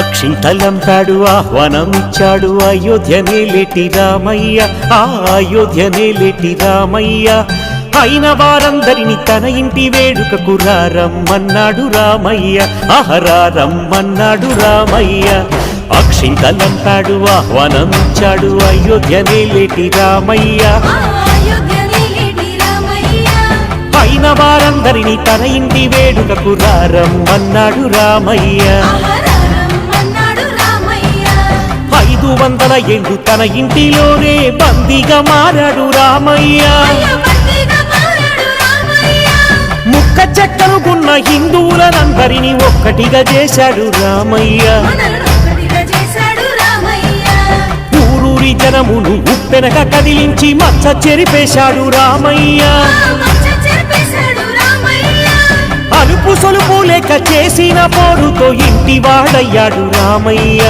అక్షింతలంపాడు ఆహ్వానం ఇచ్చాడు అయోధ్య నేలేటి రామయ్య ఆ అయోధ్య నేలేటి రామయ్య. అయిన వారందరిని తన ఇంటి వేడుకకు రారమ్మన్నాడు రామయ్య ఆహరారమ్మన్నాడు రామయ్య. అక్షింతలంపాడు ఆహ్వానం ఇచ్చాడు అయోధ్య నేలేటి రామయ్య. అయిన వారందరిని తన ఇంటి వేడుకకు రారమ్మన్నాడు రామయ్య. వందల ఏళ్ళు తన ఇంటిలోనే బందీగా మారాడు రామయ్య. ముక్క చెక్కనుకున్న హిందువులనందరినీ ఒక్కటిగా చేశాడు రామయ్య. ఊరూరి జనమును ఉప్పెనక కదిలించి మచ్చ చెరిపేశాడు రామయ్య. అలుపు సొలుపు లేక చేసిన పోరుతో ఇంటి వాడయ్యాడు రామయ్య.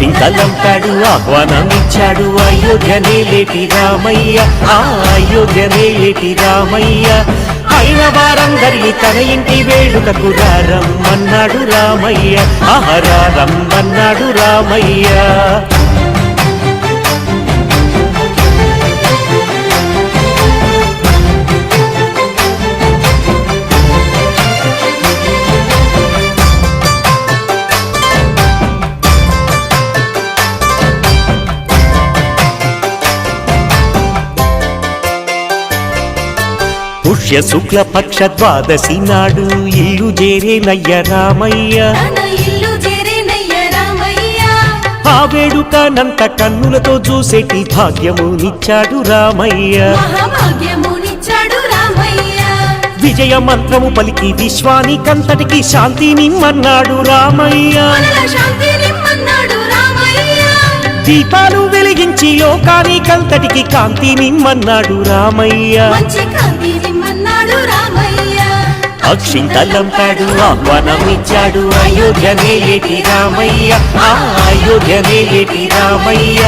అక్షింతలంపాడు ఆహ్వానమిచ్చాడు ఇచ్చాడు రామయ్య ఆ అయోధ్యనేలేటి రామయ్య అయిన వారందరి తన ఇంటి వేడుకకు రారమ్మన్నాడు రామయ్య ఆహరారమ్మన్నాడు రామయ్య పుష్య శుక్ల పక్ష ద్వాదశి నాడు ఇల్లు చేరేనయ్య రామయ్య. ఆ వేడుకనంత కన్నులతో చూసేటి రామయ్య. మహాభాగ్యమునిచ్చాడు రామయ్య. విజయ మంత్రము పలికి విశ్వానికంతటికి శాంతి నిమ్మన్నాడు రామయ్య. దీపాలు వెలిగించి లోకానికంతటికి కాంతి నిమ్మన్నాడు రామయ్య. మంచి కాంతి నిమ్మన్నాడు రామయ్య. అక్షింతలంపాడు ఆహ్వానం ఇచ్చాడు అయోధ్య నేలేటి రామయ్య? ఆ అయోధ్య నేలేటి రామయ్య?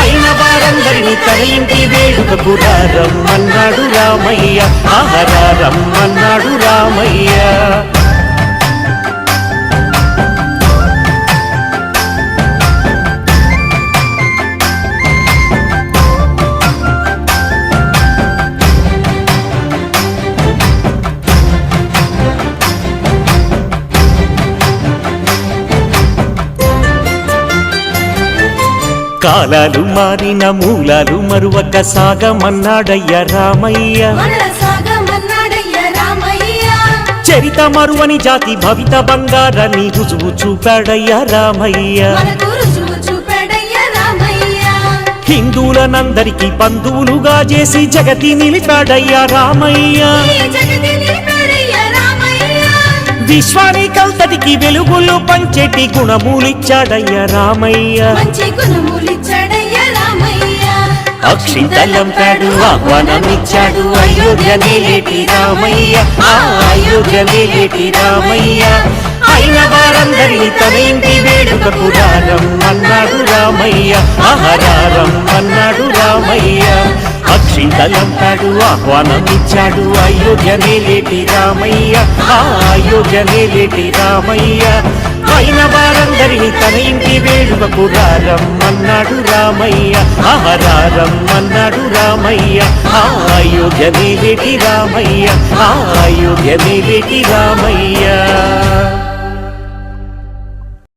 అయిన వారందరినీ తన ఇంటి వేడుకకు రమ్మన్నాడు రామయ్య. ఆహరారమ్మన్నాడు రామయ్య. కాలాలు మారిన మూలాలు మరువక సాగమన్నాడయ్య రామయ్య. మనల సాగమన్నాడయ్య రామయ్య. చరిత మరువని జాతి భవిత బంగారాన్ని రుజువు చూపాడయ్య రామయ్య. మనకు రుజువు చూపాడయ్య రామయ్య. హిందువులనందరికీ బంధువులుగా చేసి జగతి నిలిపాడయ్య రామయ్య. విశ్వానికంతటికి వెలుగులు పంచెటి గుణములిచ్చాడయ్య రామయ్య. అక్షింతలంపాడు ఆహ్వానం ఇచ్చాడు అయోధ్య నేలేటి రామయ్య. అయోధ్య నేలేటి రామయ్య. అయిన వారందరినీ తన ఇంటి వేడుకకు రారమ్మన్నాడు రామయ్య. ఆహరారం అన్నాడు అక్షింతలంపాడు ఆహ్వానమిచ్చాడు ఇచ్చాడు అయోధ్య రామయ్య ఆ అయోధ్య రామయ్య. పైన వారందరినీ తన ఇంటి వేడుకకు రారమ్మన్నాడు రామయ్య ఆహరారమ్మన్నాడు రామయ్య. ఆ అయోధ్య రామయ్య ఆ అయోధ్య రామయ్య.